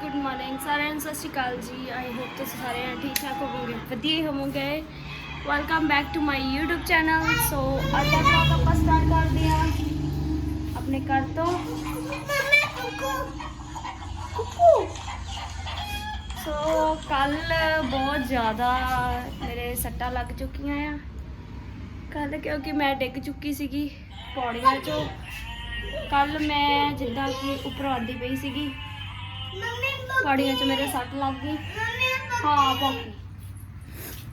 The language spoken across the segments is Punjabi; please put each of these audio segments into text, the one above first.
ਗੁੱਡ ਮਾਰਨਿੰਗ, ਸਾਰਿਆਂ ਨੂੰ ਸਤਿ ਸ਼੍ਰੀ ਅਕਾਲ ਜੀ। ਆਈ ਹੋਪ ਤੁਸੀਂ ਸਾਰੇ ਜਣੇ ਠੀਕ ਠਾਕ ਹੋਵੋਗੇ, ਵਧੀਆ ਹੋਵੋਗੇ। Welcome back to my YouTube channel so ਅੱਜ ਦਾ ਵਲੌਗ ਆਪਾਂ ਸਟਾਰਟ ਕਰਦੇ ਹਾਂ। ਆਪਣੇ ਘਰ ਤੋਂ। ਕੁੱਕੂ। ਸੋ ਕੱਲ ਬਹੁਤ ਜ਼ਿਆਦਾ ਮੇਰੇ ਸੱਟਾਂ ਲੱਗ ਚੁੱਕੀਆਂ ਆ। ਕੱਲ ਕਿਉਂਕਿ ਮੈਂ ਡਿੱਗ ਚੁੱਕੀ ਸੀਗੀ ਪੌੜੀਆਂ 'ਚੋਂ। ਕੱਲ ਮੈਂ ਜਿੱਦਾਂ ਕਿ ਉੱਪਰੋਂ ਆਉਂਦੀ ਪਈ ਸੀਗੀ। ਪੌੜੀਆਂ 'ਚ ਮੇਰੇ ਸੱਟ ਲੱਗ ਗਈ। ਹਾਂ, ਪੌੜੀ।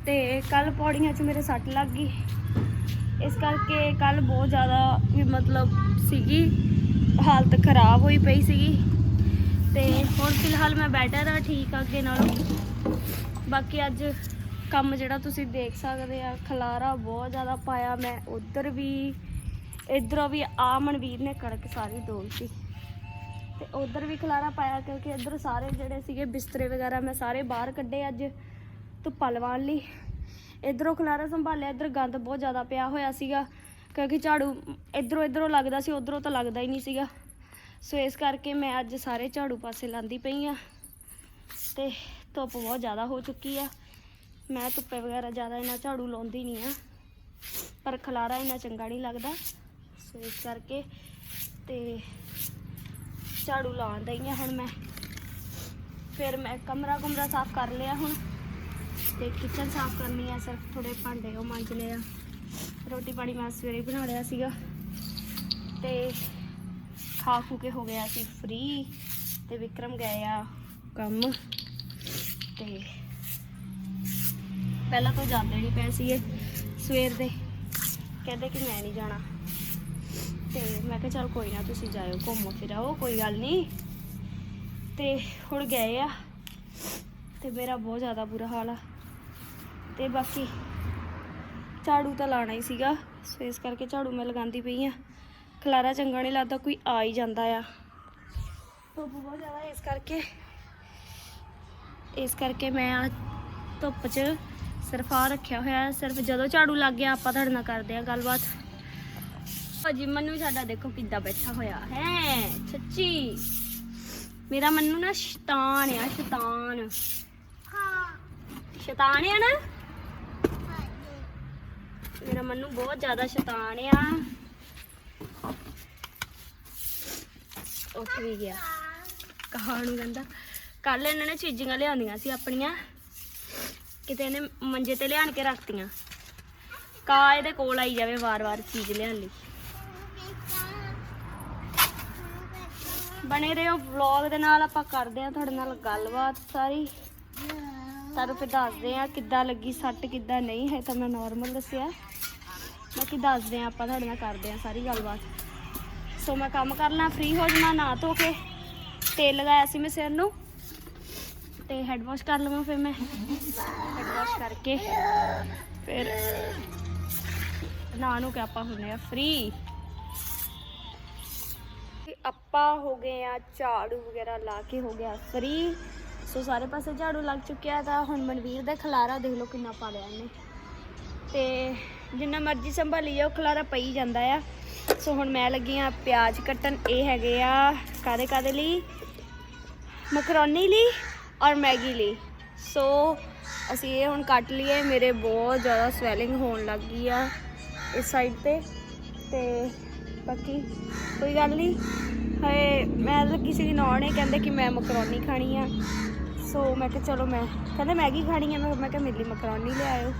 ਤੇ ਕੱਲ ਪੌੜੀਆਂ 'ਚ ਮੇਰੇ ਸੱਟ ਲੱਗ ਗਈ। ਇਸ ਕਰਕੇ ਕੱਲ ਬਹੁਤ ਜ਼ਿਆਦਾ ਵੀ ਮਤਲਬ ਸੀਗੀ, ਹਾਲਤ ਖਰਾਬ ਹੋਈ ਪਈ ਸੀਗੀ। ਤੇ ਹੁਣ ਫਿਲਹਾਲ ਮੈਂ ਬੈਟਰ ਆ ਠੀਕ ਆ ਅੱਗੇ ਨਾਲੋਂ। ਬਾਕੀ ਅੱਜ ਕੰਮ ਜਿਹੜਾ ਤੁਸੀਂ ਦੇਖ ਸਕਦੇ ਆ, ਖਲਾਰਾ ਬਹੁਤ ਜ਼ਿਆਦਾ ਪਾਇਆ। ਮੈਂ ਉਧਰ ਵੀ, ਇਧਰੋਂ ਵੀ ਆ ਮਨਵੀਰ ਨੇ ਕਣਕ ਸਾਰੀ ਡੋਲਤੀ। ਤੇ ਉਧਰ ਵੀ ਖਲਾਰਾ ਪਾਇਆ ਕਿਉਂਕਿ ਇੱਧਰ ਸਾਰੇ ਜਿਹੜੇ ਸੀਗੇ ਬਿਸਤਰੇ ਵਗੈਰਾ ਮੈਂ ਸਾਰੇ ਬਾਹਰ ਕੱਢੇ ਅੱਜ ਧੁੱਪਾ ਲਵਾਉਣ ਲਈ। ਇਧਰੋਂ ਖਲਾਰਾ ਸੰਭਾਲਿਆ, ਇਧਰ ਗੰਦ ਬਹੁਤ ਜ਼ਿਆਦਾ ਪਿਆ ਹੋਇਆ ਸੀਗਾ ਕਿਉਂਕਿ ਝਾੜੂ ਇਧਰੋਂ ਇਧਰੋਂ ਲੱਗਦਾ ਸੀ, ਉਧਰੋਂ ਤਾਂ ਲੱਗਦਾ ਹੀ ਨਹੀਂ ਸੀਗਾ। ਸੋ ਇਸ ਕਰਕੇ ਮੈਂ ਅੱਜ ਸਾਰੇ ਝਾੜੂ ਪਾਸੇ ਲਾਂਦੀ ਪਈ ਆ ਤੇ ਧੁੱਪ ਬਹੁਤ ਜ਼ਿਆਦਾ ਹੋ ਚੁੱਕੀ ਆ। ਮੈਂ ਧੁੱਪੇ ਵਗੈਰਾ ਜ਼ਿਆਦਾ ਇਹਨਾਂ ਝਾੜੂ ਲਾਉਂਦੀ ਨਹੀਂ ਆ ਪਰ ਖਲਾਰਾ ਇਹਨਾਂ ਚੰਗਾ ਨਹੀਂ ਲੱਗਦਾ। ਸੋ ਇਸ ਕਰਕੇ ਤੇ ਝਾੜੂ ਲਾਉਣ ਦਈ ਆ ਹੁਣ ਮੈਂ। ਫਿਰ ਮੈਂ ਕਮਰਾ ਕੁਮਰਾ ਸਾਫ਼ ਕਰ ਲਿਆ ਹੁਣ। ਤੇ ਕਿਚਨ ਸਾਫ਼ ਕਰਨੀ ਆ, ਸਿਰਫ ਥੋੜੇ ਭਾਂਡੇ ਉਹ ਮਾਂਜ ਲਏ ਆ। ਰੋਟੀ ਪਾਣੀ ਮੈਂ ਸਵੇਰੇ ਬਣਾ ਲਿਆ ਸੀਗਾ। ਤੇ ਖਾ ਖੂ ਕੇ ਹੋ ਗਿਆ ਸੀ ਫ੍ਰੀ ਤੇ ਵਿਕਰਮ ਗਏ ਆ ਕੰਮ। ਤੇ ਪਹਿਲਾਂ ਤਾਂ ਜਾਂਦੇ ਨਹੀਂ ਪਏ ਸੀਗੇ ਸਵੇਰ ਦੇ। ਕਹਿੰਦੇ ਕਿ ਮੈਂ ਨਹੀਂ ਜਾਣਾ। ਤੇ ਮੈਂ ਕਿਹਾ ਚਲ ਕੋਈ ਨਾ ਤੁਸੀਂ ਜਾਇਓ ਘੁੰਮੋ ਫਿਰਾਓ ਕੋਈ ਗੱਲ ਨਹੀਂ। ਤੇ ਹੁਣ ਗਏ ਆ ਤੇ ਮੇਰਾ ਬਹੁਤ ਜ਼ਿਆਦਾ ਬੁਰਾ ਹਾਲ ਆ। ਤੇ ਬਾਕੀ ਝਾੜੂ ਤਾਂ ਲਾਣਾ ਹੀ ਸੀਗਾ, ਸੋ ਇਸ ਕਰਕੇ ਝਾੜੂ ਮੈਂ ਲਗਾਉਂਦੀ ਪਈ ਆ। ਖਲਾਰਾ ਚੰਗਾ ਨਹੀਂ ਲੱਗਦਾ, ਕੋਈ ਆ ਹੀ ਜਾਂਦਾ ਆ। ਧੁੱਪ ਬਹੁਤ ਜ਼ਿਆਦਾ ਇਸ ਕਰਕੇ। ਇਸ ਕਰਕੇ ਮੈਂ ਆ ਧੁੱਪ 'ਚ ਸਿਰਫ ਆ ਰੱਖਿਆ ਹੋਇਆ, ਸਿਰਫ ਜਦੋਂ ਝਾੜੂ ਲੱਗ ਗਿਆ ਆਪਾਂ ਤੁਹਾਡੇ ਨਾਲ ਕਰਦੇ ਆ ਗੱਲਬਾਤ। ਭਾਜੀ, ਮੰਨੂ ਸਾਡਾ ਦੇਖੋ ਕਿੱਦਾਂ ਬੈਠਾ ਹੋਇਆ ਹੈ, ਸੱਚੀ। ਮੇਰਾ ਮੰਨੂ ਨਾ ਸ਼ੈਤਾਨ ਆ, ਸ਼ੈਤਾਨ। ਸ਼ੈਤਾਨ ਆ ਨਾ? ਮੇਰਾ ਮੰਨੂ ਬਹੁਤ ਜ਼ਿਆਦਾ ਸ਼ੈਤਾਨ ਆ। ਉੱਠ ਵੀ ਗਿਆ। ਕਹਾਣ ਨੂੰ ਕਹਿੰਦਾ ਕੱਲ ਇਹਨਾਂ ਨੇ ਚੀਜ਼ਾਂ ਲਿਆਉਂਦੀਆਂ ਸੀ ਆਪਣੀਆਂ। ਕਿਤੇ ਇਹਨੇ ਮੰਜੇ ਤੇ ਲਿਆਣ ਕੇ ਰੱਖਤੀਆਂ। ਕਾ ਇਹਦੇ ਕੋਲ ਆਈ ਜਾਵੇ ਵਾਰ-ਵਾਰ ਚੀਜ਼ ਲਿਆਉਣ ਲਈ। ਬਣੇ ਰਹੋ ਵਲੌਗ ਦੇ ਨਾਲ, ਆਪਾਂ ਕਰਦੇ ਆ ਤੁਹਾਡੇ ਨਾਲ ਗੱਲਬਾਤ ਸਾਰੀ। ਤੁਹਾਨੂੰ ਫਿਰ ਦੱਸਦੇ ਆ ਕਿੱਦਾਂ ਲੱਗੀ ਸੱਟ, ਕਿੱਦਾਂ ਨਹੀਂ ਹੈ ਤਾਂ ਮੈਂ ਨਾਰਮਲ ਦੱਸਿਆ। ਬਾਕੀ ਦੱਸਦੇ ਆ ਆਪਾਂ ਤੁਹਾਡੇ ਨਾਲ ਕਰਦੇ ਆ ਸਾਰੀ ਗੱਲਬਾਤ। ਸੋ ਮੈਂ ਕੰਮ ਕਰ ਲਾਂ ਫ੍ਰੀ ਹੋ ਜਾਣਾ ਨਾ ਧੋ ਕੇ, ਤੇਲ ਲਗਾਇਆ ਸੀ ਮੈਂ ਸਿਰ ਨੂੰ। ਤੇ ਹੈਡ ਵਾਸ਼ ਕਰ ਲਵਾਂ ਫਿਰ ਮੈਂ। ਹੈਡ ਵਾਸ਼ ਕਰਕੇ। ਫਿਰ ਨਾ ਨੂੰ ਕਿ ਆਪਾਂ ਹੁੰਨੇ ਆ ਫ੍ਰੀ ਆਪਾਂ ਹੋ ਗਏ ਆ, ਝਾੜੂ ਵਗੈਰਾ ਲਾ ਕੇ ਹੋ ਗਿਆ ਫਰੀ ਸੋ ਸਾਰੇ ਪਾਸੇ ਝਾੜੂ ਲੱਗ ਚੁੱਕਿਆ ਤਾਂ ਹੁਣ ਮਨਵੀਰ ਦਾ ਖਲਾਰਾ ਦੇਖ ਲਓ ਕਿੰਨਾ ਪਾ ਲਿਆ ਇਹਨੇ। ਤੇ ਜਿੰਨਾ ਮਰਜ਼ੀ ਸੰਭਾਲੀ ਜਾਓ ਖਲਾਰਾ ਪਈ ਜਾਂਦਾ ਆ। ਸੋ ਹੁਣ ਮੈਂ ਲੱਗੀ ਆ ਪਿਆਜ਼ ਕੱਟਣ, ਇਹ ਹੈਗੇ ਆ ਕਾਦੇ ਕਾਦੇ ਲਈ? ਮਕਰੋਨੀ ਲਈ ਔਰ ਮੈਗੀ ਲਈ। ਸੋ ਅਸੀਂ ਇਹ ਹੁਣ ਕੱਟ ਲਈਏ, ਮੇਰੇ ਬਹੁਤ ਜ਼ਿਆਦਾ ਸਵੈਲਿੰਗ ਹੋਣ ਲੱਗ ਗਈ ਆ ਇਸ ਸਾਈਡ ਤੇ। ਤੇ ਬਾਕੀ ਕੋਈ ਗੱਲ ਨਹੀਂ ਹਏ, ਮੈਂ ਕਿਸੇ ਦੀ ਨੌਣ ਇਹ ਕਹਿੰਦੇ ਕਿ ਮੈਂ ਮਕਰੋਨੀ ਖਾਣੀ ਆ। ਸੋ ਮੈਂ ਕਿਹਾ ਚਲੋ ਮੈਂ, ਕਹਿੰਦੇ ਮੈਗੀ ਖਾਣੀ ਆ, ਮੈਂ ਮੈਂ ਕਿਹਾ ਮੇਰੇ ਲਈ ਮਕਰੋਨੀ ਲਿਆਇਓ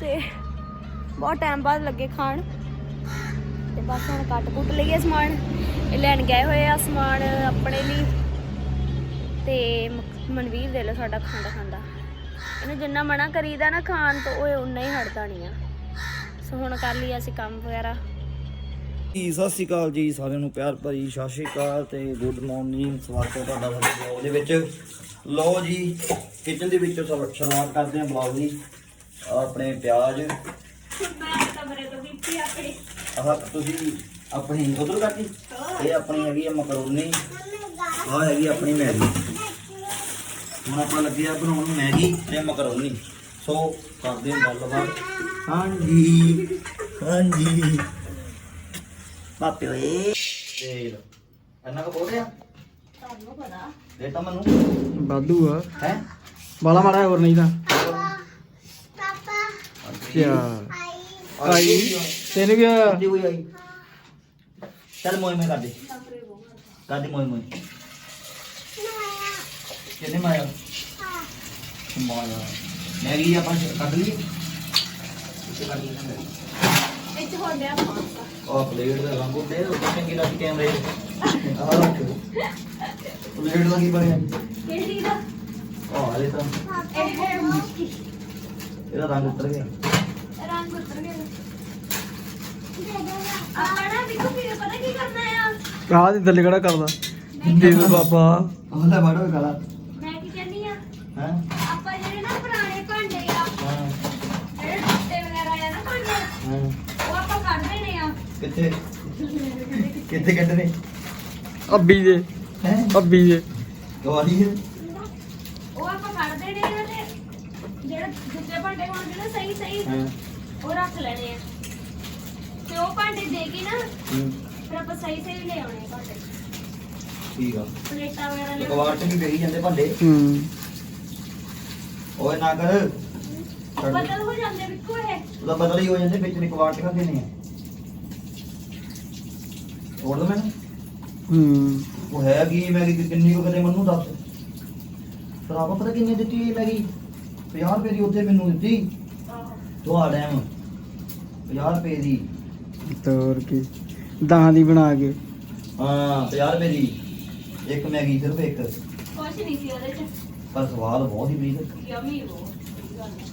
ਤੇ ਬਹੁਤ ਟਾਈਮ ਬਾਅਦ ਲੱਗੇ ਖਾਣ। ਤੇ ਬਸ ਹੁਣ ਕੱਟ ਕੁੱਟ ਲਈਏ ਸਮਾਨ। ਇਹ ਲੈਣ ਗਏ ਹੋਏ ਆ ਸਮਾਨ ਆਪਣੇ ਲਈ। ਤੇ ਮ- ਮਨਵੀਰ ਦੇ ਲੋ ਸਾਡਾ ਖਾਂਦਾ ਖਾਂਦਾ। ਇਹਨੂੰ ਜਿੰਨਾ ਮਨਾ ਕਰੀਦਾ ਨਾ ਖਾਣ ਤੋਂ, ਉਹ ਉਨਾ ਹੀ ਹਟਦਾ ਨਹੀਂ ਆ। ਸੋ ਹੁਣ ਕਰ ਲਈ ਅਸੀਂ ਕੰਮ ਵਗੈਰਾ। ਜੀ, ਸਤਿ ਸ਼੍ਰੀ ਅਕਾਲ ਜੀ, ਸਾਰਿਆਂ ਨੂੰ ਪਿਆਰ ਭਰੀ ਸਤਿ ਸ਼੍ਰੀ ਅਕਾਲ ਤੇ ਗੁੱਡ ਮਾਰਨਿੰਗ ਸਵਾਗਤ ਹੈ ਤੁਹਾਡਾ ਸਾਡੇ ਬਲੌਗ ਦੇ ਵਿੱਚ। ਲਓ ਜੀ ਕਿਚਨ ਦੇ ਵਿੱਚੋਂ ਸਭ ਸ਼ੁਰੂਆਤ ਕਰਦੇ ਹਾਂ ਬਲੌਗ ਦੀ। ਆਹ ਆਪਣੇ ਪਿਆਜ਼। ਮੈਂ ਕਮਰੇ ਤੋਂ ਕੀਤੀ ਆਪਣੀ ਆਹ ਤੁਸੀਂ ਆਪਣੀ ਉਧਰ ਕੱਟੀ ਇਹ ਆਪਣੀ ਹੈਗੀ ਹੈ ਮਕਰੋਨੀ ਆਹ ਹੈਗੀ ਆਪਣੀ ਮੈਗੀ। ਹੁਣ ਆਪਾਂ ਲੱਗੇ ਆ ਬਣਾਉਣ ਮੈਗੀ ਤੇ ਮਕਰੋਨੀ ਸੋ ਕਰਦੇ ਹਾਂ ਗੱਲਬਾਤ। ਹਾਂਜੀ ਹਾਂਜੀ। ਪਾਪੇ ਓਏ। ਤੇਲ। ਇੰਨਾ ਕੁ ਬੋਲ ਰਿਹਾ ਤੁਹਾਨੂੰ ਪਤਾ ਦੇ ਤਾਂ ਮੈਨੂੰ। ਵਾਧੂ ਆ। ਹੈ? ਬਾਲਾ ਮਾੜਾ ਹੋਰ ਨਹੀਂ ਤਾਂ। ਕਿਆ ਆਈ। ਤੈਨੂੰ ਕੀ ਹੋਇਆ? ਦੀ ਹੋਈ ਆਈ? ਚੱਲ ਮੋਏ ਮੇ ਕਰ ਦੇ ਕਰ ਦੇ ਮੋਏ ਮੋਏ। ਕਿੰਨੇ ਮਾਇਆ? ਮਾਇਆ। ਮੈਗੀ ਆਪਾਂ ਕੱਢ ਲਈ ਇੱਥੇ ਕੱਢ ਲਈ ਨਾ ਮੈਗੀ ਉਹ ਪਲੇਟ ਦਾ ਰੰਗ ਉਹ ਦੇ ਉਹ ਚੰਗੀ ਲੱਗ ਕੈਮਰੇ ਆਹ ਰੱਖ ਪਲੇਟ ਦਾ ਕੀ ਬਣਿਆ? ਕਿਹੜੀ ਦਾ? ਉਹ ਹਾਲੇ ਤਾਂ। ਇਹ ਮੁਸਕੀ ਇਹਦਾ ਰੰਗ ਉਤਰ ਗਿਆ। ਰੰਗ ਉਤਰ ਗਿਆ। ਆਪਾਂ ਨਾ ਦੇਖੋ ਫਿਰ ਪਤਾ ਕੀ ਕਰਨਾ ਆ? ਆਹ ਦੀ ਥੱਲੇ ਕਿਹੜਾ ਕਰਦਾ? ਦੇ ਦੋ ਬਾਬਾ। ਉਹਦਾ ਬੜਾ ਕਾਲਾ ਕਿੱਥੇ? ਕਿੱਥੇ ਕੱਢਨੇ ਅੱਬੀ ਦੇ। ਹੈ? ਅੱਬੀ ਦੇ। ਗਵਾਲੀ ਹੈ ਉਹ ਆਪਾਂ ਕੱਢ ਦੇਣੇ ਆ ਤੇ ਜਿਹੜੇ ਦੂਜੇ ਭਾਂਡੇ ਹੋਣਗੇ ਨਾ ਸਹੀ ਸਹੀ। ਹਾਂ। ਉਹ ਰੱਖ ਲੈਣੇ ਆ। ਤੇ ਉਹ ਭਾਂਡੇ ਦੇ ਕੇ ਨਾ ਹੂੰ, ਫਿਰ ਆਪਾਂ ਸਹੀ ਸਹੀ ਲੈ ਆਉਣੇ ਆ ਭਾਂਡੇ। ਠੀਕ ਆ। ਪਲੇਟਾਂ ਵਗੈਰਾ ਲੈ ਵੀ ਵੇਹੀ ਜਾਂਦੇ ਭਾਂਡੇ? ਹੂੰ। ਓਏ ਨਾ ਕਰ। ਦੇ। ਬਦਲ ਹੋ ਜਾਂਦੇ ਵਿੱਕੂ ਇਹ। ਉਹਦਾ ਬਦਲ ਹੀ ਹੋ ਜਾਂਦੇ ਵਿੱਚ ਨੇ ਕਵਾੜ ਚ ਖਾਂਦੇ ਨੇ ਤੋੜ ਦੋ ਮੈਨੂੰ। ਹੂੰ। ਉਹ ਹੈ ਕੀ ਮੈਂ ਕਿ ਕਿੰਨੀ ਕੋ ਕਦੇ ਮੈਨੂੰ ਦੱਸ। ਸਰਾਬਾ ਪਤਾ ਕਿੰਨੇ ਦਿੱਤੀ ਇਹ ਮੈਗੀ? 50 ਰੁਪਏ ਦੀ ਉੱਥੇ ਮੈਨੂੰ ਦਿੱਤੀ। ਤੁਹਾਡਾ ਐਮ। 50 ਰੁਪਏ ਦੀ। ਤੋਰ ਕੀ। ਦਾਂ ਦੀ ਬਣਾ ਕੇ। ਹਾਂ 50 ਰੁਪਏ ਦੀ। ਇੱਕ ਮੈਗੀ ਸਿਰਫ ਇੱਕ। ਕੁਛ ਨਹੀਂ ਸੀ ਉਹਦੇ ਚ। ਪਰ ਸਵਾਦ ਬਹੁਤ ਹੀ ਬਰੀਕ ਯਮੀ ਉਹ ਗੱਲ ਆ।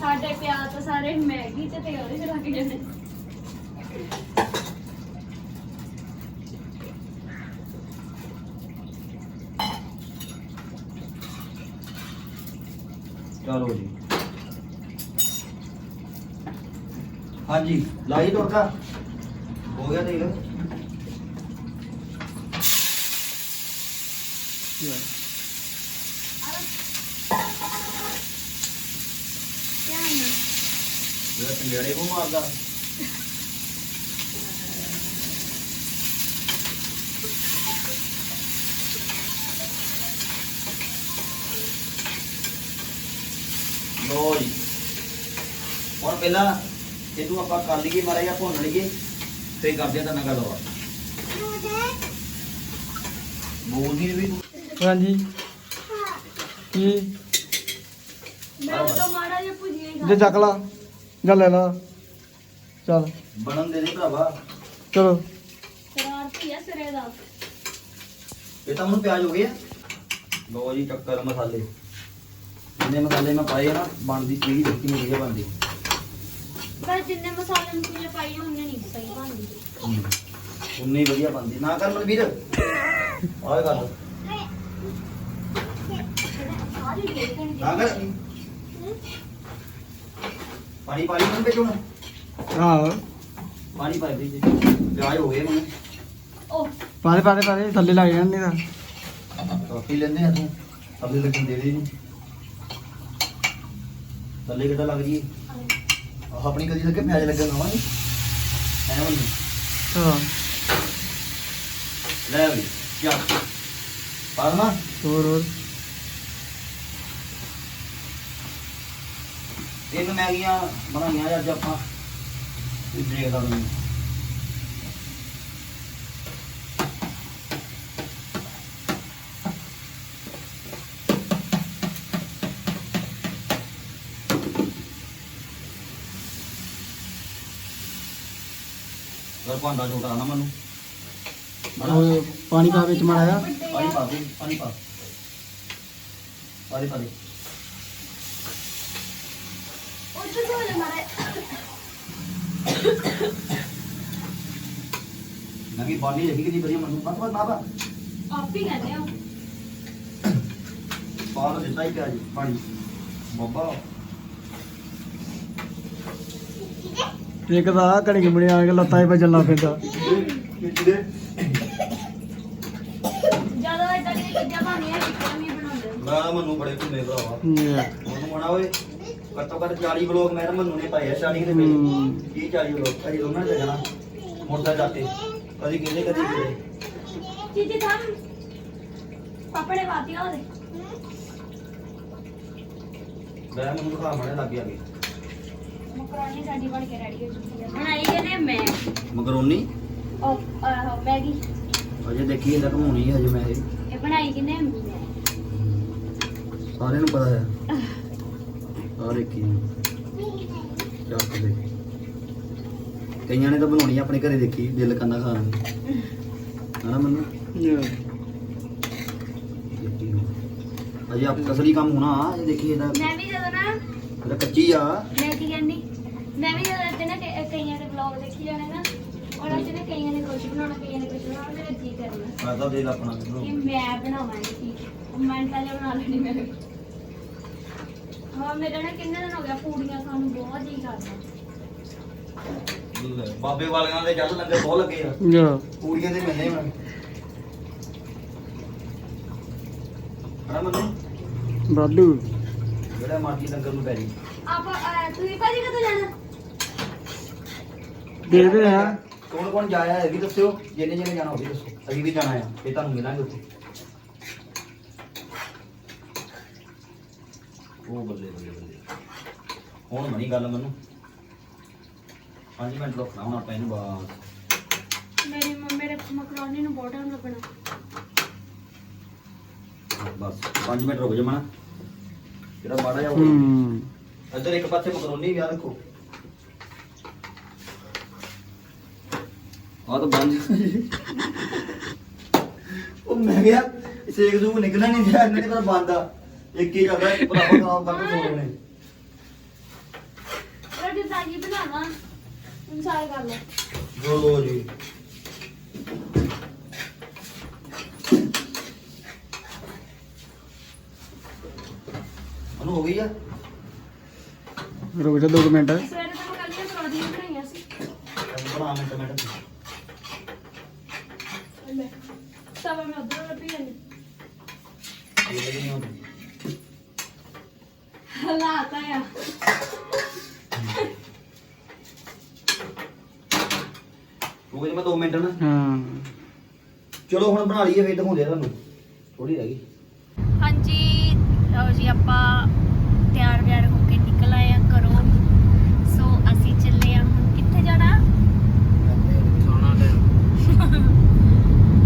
ਸਾਡੇ ਪਿਆਰ ਮੈਗੀ ਤੇ ਤੇ ਉਹਦੇ ਚ ਲੱਗ ਜਾਂਦੇ। ਚਲੋ ਜੀ। ਹਾਂਜੀ ਲਾਈ ਤੜਕਾ ਹੋ ਗਿਆ ਤੇਲ ਕਿਆ ਹੈ ਟੰਗੜੇ ਕੋ ਮਾਰਦਾ। ਲੋ ਜੀ। ਹੁਣ ਪਹਿਲਾਂ ਇਹਨੂੰ ਆਪਾਂ ਕਰ ਲਈਏ ਮਾੜਾ ਜਿਹਾ ਭੁੰਨ ਲਈਏ ਤੇ ਕਰਦੇ ਤਾਂ ਨਾ ਗੱਲ ਵਾ ਬੋਲਦੀ ਨੀ ਵੀ। ਹਾਂਜੀ। ਕੀ? ਮੈਂ ਤਾਂ ਮਾੜਾ ਜਿਹਾ ਹੀ ਜੇ ਚੱਕ ਲਾ। ਜਾਂ ਲੈ ਲਾ। ਚੱਲ। ਬਣਨ ਦੇ ਦੇ ਭਰਾਵਾ। ਚਲੋ। ਸ਼ਰਾਰਤੀ ਆ ਸਿਰੇ ਦਾ। ਇਹ ਤਾਂ ਹੁਣ ਪਿਆਜ਼ ਹੋ ਗਏ ਆ। ਲੋ ਜੀ ਟੱਕਰ ਮਸਾਲੇ। ਜਿੰਨੇ ਮਸਾਲੇ ਮੈਂ ਪਾਏ ਆ ਨਾ ਬਣਦੀ ਚੀਜ਼ ਦੇਖੀ ਮੇਰੀ ਵਧੀਆ ਬਣਦੀ। ਪਰ ਜਿੰਨੇ ਮਸਾਲੇ ਮਸੂਲੇ ਪਾਈ ਉਹਨੇ ਨਹੀਂ ਸਹੀ ਬਣਦੀ। ਉਨੀ ਵਧੀਆ ਬਣਦੀ। ਨਾ ਕਰ ਮਨਵੀਰ। ਆਏ ਦੇਖਣ ਨਾ ਕਰ। ਪਾਣੀ ਪਾਣੀ ਨੂੰ ਵਿੱਚ ਹੁਣ ਹਾਂ ਪਾਣੀ ਪਾ ਦੇ ਜੀ। ਪਿਆਜ਼ ਹੋ ਗਏ ਹੁਣ ਉਹ ਪਾਦੇ ਪਾਦੇ ਪਾਦੇ ਥੱਲੇ ਲੱਗ ਜਾਣ ਨਹੀਂ ਤਾਂ। ਕਾਫੀ ਲੈਂਦੇ ਆ ਤੂੰ। ਅੱਲੇ ਲੱਗਣ ਦੇ ਦੇ ਨੂੰ ਥੱਲੇ ਕਿੱਦਾਂ ਲੱਗ ਜੀ ਆਹ ਆਪਣੀ ਕਦੀ ਲੱਗੇ ਪਿਆਜ਼ ਲੱਗਣ ਆਵਾਂਗੇ ਐ ਮੰਨੀ ਹਾਂ। ਲੈ ਵੀ ਕਿਆ ਪਾਦਮਾ ਹੋਰ ਹੋਰ। ਤਿੰਨ ਮੈਗੀਆਂ ਬਣਾਈਆਂ ਅੱਜ ਆਪਾਂ। ਇਹ ਦੇਖਦਾ ਨਹੀਂ ਗਰ ਭਾਂਡਾ ਛੋਟਾ ਨਾ ਮੈਨੂੰ। ਉਹ ਪਾਣੀ ਪਾ ਵਿੱਚ ਮਾੜਾ ਜਿਹਾ। ਪਾਣੀ ਪਾ ਦੇ ਪਾਣੀ ਪਾ। ਪਾਣੀ ਪਾ ਦੇ ਉਹ ਤੇ ਸੋਲੇ ਮਾਰੇ ਨਵੀਂ ਬਾਡੀ ਦੇਖੀ ਕਿੰਨੀ ਵਧੀਆ ਮੈਨੂੰ ਬਸ ਬਸ ਬਾਬਾ ਆਪ ਹੀ ਕਹਿੰਦੇ ਆ ਪਾ ਤਾਂ ਦਿੱਤਾ ਹੀ ਪਿਆ ਜੀ ਪਾਣੀ। ਬਾਬਾ। ਇੱਕ ਤਾਂ ਆਹ ਬਣੀ ਆ ਕੇ ਲੱਤਾਂ 'ਚ ਭੱਜਣ ਲੱਗ ਪੈਂਦਾ ਕਿੱਥੇ? ਜ਼ਿਆਦਾ ਇਦਾਂ ਦੀਆਂ ਚੀਜ਼ਾਂ ਬਣਦੀਆਂ ਕਿਤੇ ਨਹੀਂ ਬਣਾਉਂਦੇ ਮੈਂ ਮੈਨੂੰ ਬੜੇ ਘੁੰਮੇ ਭਰਾਵਾ। Yeah. ਉਹਨੂੰ ਬਣਾ ਓਏ। ਘੱਟੋ ਘੱਟ 40 ਬਲੌਗ ਮੈਂ ਮੈਨੂੰ ਨੇ ਪਾਏ ਆ ਸਟਾਰਟਿੰਗ ਦੇ ਹੂੰ। ਵਿੱਚ 30 40 ਬਲੌਗ ਅਜੇ ਦੋਨਾਂ ਨੇ ਜਾਣਾ। ਮੁਰਦਾ ਜਾ ਕੇ। ਕਦੀ ਕਿਹਦੇ ਕਦੀ ਕਿਹਦੇ। ਚੀਜੀ ਥਾਮ। ਪਾਪਾ ਨੇ ਵਾਤੀਆਂ ਉਹਦੇ। ਮੈਂ ਮੈਨੂੰ ਦਿਖਾ ਮਾਰੇ ਲੱਗ ਗਿਆ ਮਕਰੋਨੀ ਸਾਡੀ ਬਣ ਕੇ ਰੈਡੀ ਹੋ ਚੁੱਕੀ ਹੈ ਬਣਾਈ ਇਹਨੇ ਮੈਂ। ਮਗਰੋਨੀ ਉਹ ਆਹ ਮੈਗੀ। ਅਜੇ ਦੇਖੀ ਇਹਦਾ ਘਮਾਉਣੀ ਹੈ ਅਜੇ ਮੈਂ ਇਹ। ਇਹ ਬਣਾਈ ਕਿਨੇ ਮੈਂ ਸਾਰਿਆਂ ਨੂੰ ਪਤਾ ਹੈ ਸਾਰੇ ਕੀ ਚੱਕ ਦੇ। ਕਈਆਂ ਨੇ ਤਾਂ ਬਣਾਉਣੀ ਆਪਣੇ ਘਰੇ ਦੇਖੀ ਦਿਲ ਕਰਨਾ ਖਾਣ ਨੂੰ। ਹਨਾ ਮੈਨੂੰ। ਅਜੇ ਆਪ ਅਸਲੀ ਕੰਮ ਹੋਣਾ ਅਜੇ ਦੇਖੀ ਇਹਦਾ। ਮੈਂ ਵੀ ਜਦੋਂ ਨਾ ਇਹਦਾ ਕੱਚੀ ਆ। ਮੈਂ ਕੀ ਕਹਿੰਦੀ? ਮੈਂ ਵੀ ਜਦੋਂ ਤੇ ਨਾ ਕ- ਕਈਆਂ ਦੇ ਵਲੌਗ ਦੇਖੀ ਜਾਣੇ ਨਾ ਉਹਨਾਂ ਚ ਨਾ ਕਈਆਂ ਨੇ ਕੁਝ ਬਣਾਉਣਾ ਕਈਆਂ ਨੇ ਕੁਝ ਬਣਾਉਣਾ ਮੇਰਾ ਜੀ ਕਰਨਾ? ਮੈਂ ਤਾਂ ਦੇਖ ਆਪਣਾ ਕਿ ਮੈਂ ਬਣਾਵਾਂਗੀ ਕੀ ਮੈਂ ਪਹਿਲੇ ਬਣਾ ਲੈਣੀ ਮੈਂ ਹਾਂ ਮੇਰਾ ਨਾ ਕਿੰਨੇ ਦਿਨ ਹੋ ਗਿਆ ਪੂੜੀਆਂ ਖਾਣ ਨੂੰ ਬਹੁਤ ਜੀ ਕਰਦਾ। ਬਾਬੇ ਵਾਲਿਆਂ ਦੇ ਜੱਲ ਲੰਗਰ ਬਹੁਤ ਲੱਗੇ ਆ। ਜਾ ਪੂੜੀਆਂ ਦੇ ਮਿਲਨੇ ਹੁਣ ਹਨਾ ਮੰਨੇ ਬਾਦੂ ਜਿਹੜਾ ਮਰਜ਼ੀ ਲੰਗਰ ਨੂੰ ਪੈ ਜੀ। ਆਪਾਂ ਅਹ, ਤੁਸੀਂ ਭਾਜੀ ਕਦੋਂ ਜਾਣਾ? ਦੇਖਦੇ ਆ। ਕੌਣ ਕੌਣ ਜਾਇਆ ਹੈ ਇਹ ਵੀ ਦੱਸਿਓ। ਜਿਹਨੇ ਜਿਹਨੇ ਜਾਣਾ ਉਹ ਵੀ ਦੱਸੋ। ਅਸੀਂ ਵੀ ਜਾਣਾ ਆ ਇਹ ਤੁਹਾਨੂੰ ਮਿਲਾਂਗੇ ਉੱਥੇ। ਉਹ ਬੱਲੇ ਬੱਲੇ ਬੱਲੇ ਹੁਣ ਮਣੀ ਗੱਲ ਮੈਨੂੰ। 5 ਮਿੰਟ ਰੁਕਣਾ ਹੁਣ ਆਪਾਂ ਇਹਨੂੰ ਬਾਅਦ ਮੇਰੀ ਮੰਮੀ ਮੇਰੇ ਮਕਰੋਨੀ ਨੂੰ ਬਹੁਤ ਟਾਈਮ ਲੱਗਣਾ। ਬਸ 5 ਮਿੰਟ ਰੁਕ ਜਾ ਮਣਾ ਜਿਹੜਾ ਮਾੜਾ ਜਿਹਾ ਹੂੰ ਇੱਧਰ ਇੱਕ ਪਾਸੇ ਮਕਰੋਨੀ ਵੀ ਆ ਰੱਖੋ। ਆ ਤਾਂ ਬੰਦ ਉਹ ਮੈਂ ਗਿਆ ਸੇਕ ਜੂ ਨਿਕਲਣਾ ਨਹੀਂ ਦਿਆ ਇਹਨਾਂ ਨੇ ਪਰ ਬੰਦ ਆ। ਇੱਕ ਹੀ ਕਰਦਾ ਇੱਕ ਬਰਾਬਰ ਖਰਾਬ ਕਰਕੇ ਸੋ ਰਹੇ ਨੇ ਰੋਟੀ ਸਾਜੀ ਬਣਾਵਾ। ਇਨਸਾਰ ਕਰ ਲਓ। ਜੋ ਲੋ ਜੀ। ਅਨੂ ਹੋ ਗਈ ਆ? ਰੁਕ ਜਾ ਦੋ ਕੁ ਮਿੰਟ। ਸਵੇਰੇ ਤਾਂ ਮੈਂ ਕੱਲੀਆਂ ਕਰੋਦੀਆਂ ਬਣਾਈਆਂ ਸੀ। ਬਣਾ ਮਿੰਟ ਮਿੰਟ। ਲੈ ਸਭ ਮੈਂ ਉਧਰ ਰੱਖੀ ਜਾਂਦੀ। ਇਹ ਲੱਗੀ ਨਹੀਂ ਹੁੰਦੀ ਹਲਾਤਾ ਆ ਉਹ ਕਹਿੰਦੇ ਮੈਂ 2 ਮਿੰਟ ਨਾ। ਹਾਂ। ਚਲੋ ਹੁਣ ਬਣਾ ਲਈਏ ਫੇਰ ਦਿਖਾਉਂਦੇ ਆ ਤੁਹਾਨੂੰ। ਥੋੜੀ ਰਹਿ ਗਈ। ਹਾਂਜੀ ਲਓ ਜੀ ਆਪਾਂ ਤਿਆਰ ਵਿਆਰ ਹੋ ਕੇ ਨਿਕਲ ਆਏ ਆ ਘਰੋਂ। ਸੋ ਅਸੀਂ ਚੱਲੇ ਆ ਹੁਣ ਕਿੱਥੇ ਜਾਣਾ? ਸੋਣਾ ਲੈ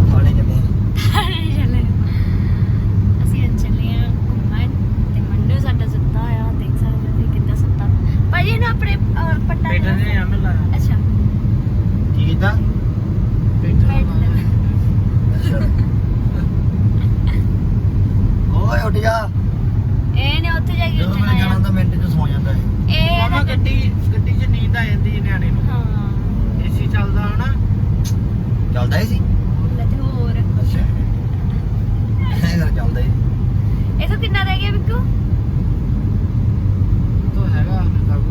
ਖਾਣੇ ਚੱਲੇ ਅਸੀਂ ਆ ਘੁੰਮਣ ਤੇ ਮੰਡੂ ਸਾਡਾ ਸੁੱਤਾ ਆ ਦੇਖ ਸਕਦੇ ਹੋ ਤੁਸੀਂ ਕਿੱਦਾਂ ਸੁੱਤਾ। ਭਾਜੀ ਇਹਨੂੰ ਆਪਣੇ ਅਹ, ਪੱਟਾਂ ਦੇ ਨੇ ਐਵੇਂ ਲਾਇਆ ਅੱਛਾ ਕੀ ਕੀਤਾ ਬੇਟਾ ਬੈਠ ਲੈ। ਅੱਛਾ ਓਏ ਉੱਠ ਜਾ। ਇਹ ਨੇ ਉੱਥੇ ਜਾ ਕੇ ਜਦੋਂ ਮੈਂ ਜਾਣਾ ਤਾਂ ਮਿੰਟ 'ਚ ਸੌ ਜਾਂਦਾ ਹੈ ਇਹ ਮਾਮਾ ਨਾ- ਗੱਡੀ ਗੱਡੀ 'ਚ ਨੀਂਦ ਆ ਜਾਂਦੀ ਹੈ ਨਿਆਣੇ ਨੂੰ। ਹਾਂ। ਏਸੀ ਚੱਲਦਾ ਹਨਾ। ਚੱਲਦਾ ਹੀ ਸੀ ਲੈ ਤੇ ਹੋਰ। ਅੱਛਾ। ਇਹ ਗੱਲ ਚੱਲਦਾ ਹੀ ਇਹ ਤੋਂ ਕਿੰਨਾ ਰਹਿ ਗਿਆ ਬਿੱਕੂ ਤਾਂ ਹੈਗਾ ਹਲੇ ਤੱਕ।